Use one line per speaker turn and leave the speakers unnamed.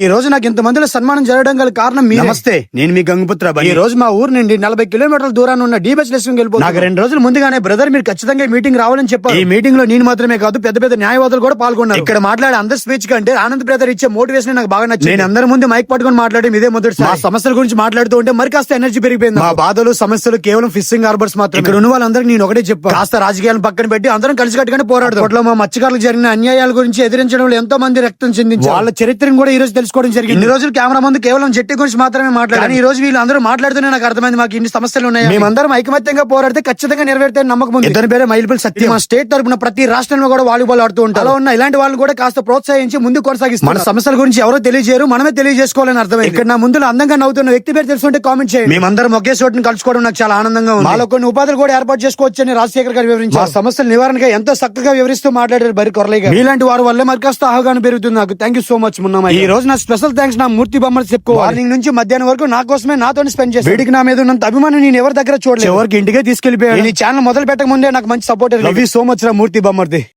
ఈ రోజు నాకు ఇంత మందిలో సన్మానం జరగడం గల కారణం మీ నమస్తే నేను మీ గంగపుత్ర ఈ రోజు మా ఊరు నుండి నలభై కిలోమీటర్ల దూరాన్ని ఉన్న డీబెస్ లెస్సింగ్ వెళ్ళిపోతుంది నాకు రెండు రోజులు ముందుగానే బ్రదర్ మీరు ఖచ్చితంగా మీటింగ్ రావాలని చెప్పారు. ఈ మీటింగ్లో నేను మాత్రమే కాదు పెద్ద పెద్ద న్యాయవాదులు కూడా పాల్గొన్నారు. ఇక్కడ మాట్లాడే అందరి స్పీచ్ కంటే ఆనంద్ బ్రదర్ ఇచ్చే మోటివేషన్ నాకు బాగా నచ్చింది. నేను అందరి ముందు మైక్ పట్టుకొని మాట్లాడడం ఇదే మొదటి మా సమస్యల గురించి మాట్లాడుతూ ఉంటే మరి కాస్త ఎనర్జీ పెరిగిపోయింది. మా బాధలు సమస్యలు కేవలం ఫిషింగ్ హార్బర్స్ మాత్రం ఇక్కడ ఉన్న వాళ్ళందరికీ నేను ఒకటే చెప్పాను. కాస్త రాజకీయాలను పక్కన పెట్టి అందరం కలిసి కట్టుకుని పోరాడదు. అప్పట్లో మా మత్స్యకారులకు జరిగిన అన్యాయాల గురించి ఎదిరించడంలో ఎంతో మంది రక్తం చెందించారు. వాళ్ళ చరిత్రను కూడా ఈ రోజు తెలుసుకోవడం జరిగింది. ఇన్ని రోజులు కెమెరా ముందు కేవలం జట్టి గురించి మాత్రమే మాట్లాడారు ఈ రోజు వీళ్ళు అందరూ మాట్లాడుతూనే నాకు అర్థమైంది మాకు ఇన్ని సమస్యలు ఉన్నాయి మేమందరం ఐకమత్యంగా పోరాడితే ఖచ్చితంగా నెరవేర్తే నమ్మకం ఉంది. ఇతని పేరే మైల్పుల్ సత్యం. మా స్టేట్ తరపున ప్రతి రాష్ట్రంలో కూడా వాలీబాల్ ఆడుతూ ఉంటారు. అలా ఉన్న ఇలాంటి వాళ్ళు కూడా కాస్త ప్రోత్సహించి ముందు కొనసాగిస్తారు మన సమస్యల గురించి ఎవరో తెలియజేయరు మనమే తెలియజేసుకోవాలని అర్థమైంది. ఇక్కడ నా ముందు అందంగా నవ్వుతున్న వ్యక్తి పేరు తెలుసుంటే కామెంట్ చేయండి. మేమందరం ఒకే చోటుని కలుసుకోవడం నాకు చాలా ఆనందంగా ఉంది. మాలో కొన్ని ఉపాధులు కూడా ఏర్పాటు చేసుకోవచ్చని రాజశేఖర్ గారు వివరించారు. సమస్యల నివారణగా ఎంతో చక్కగా వివరిస్తూ మాట్లాడారు బరి కొరలయ్య గారు. మీలాంటి వారి వల్లే మరి కాస్త అవగాహన పెరుగుతుంది నాకు. Thank you so much Munna ఈ రోజు నా స్పెషల్ థ్యాంక్స్ నా మూర్తి బొమ్మలు చెప్పుకో మార్నింగ్ నుంచి మధ్యాహ్నం వరకు నా కోసమే నాతో స్పెండ్ చేసి వీడికి నా మీద ఉన్నంత అభిమానం నేను ఎవరి దగ్గర చూడలేదు. ఎవరికి ఇంటికే తీసుకెళ్ళిపోయాను ఈ ఛానల్ మొదలు పెట్టక ముందే నాకు మంచి సపోర్ట్ సో మచ్ రా మూర్తి బొమ్మర్ది.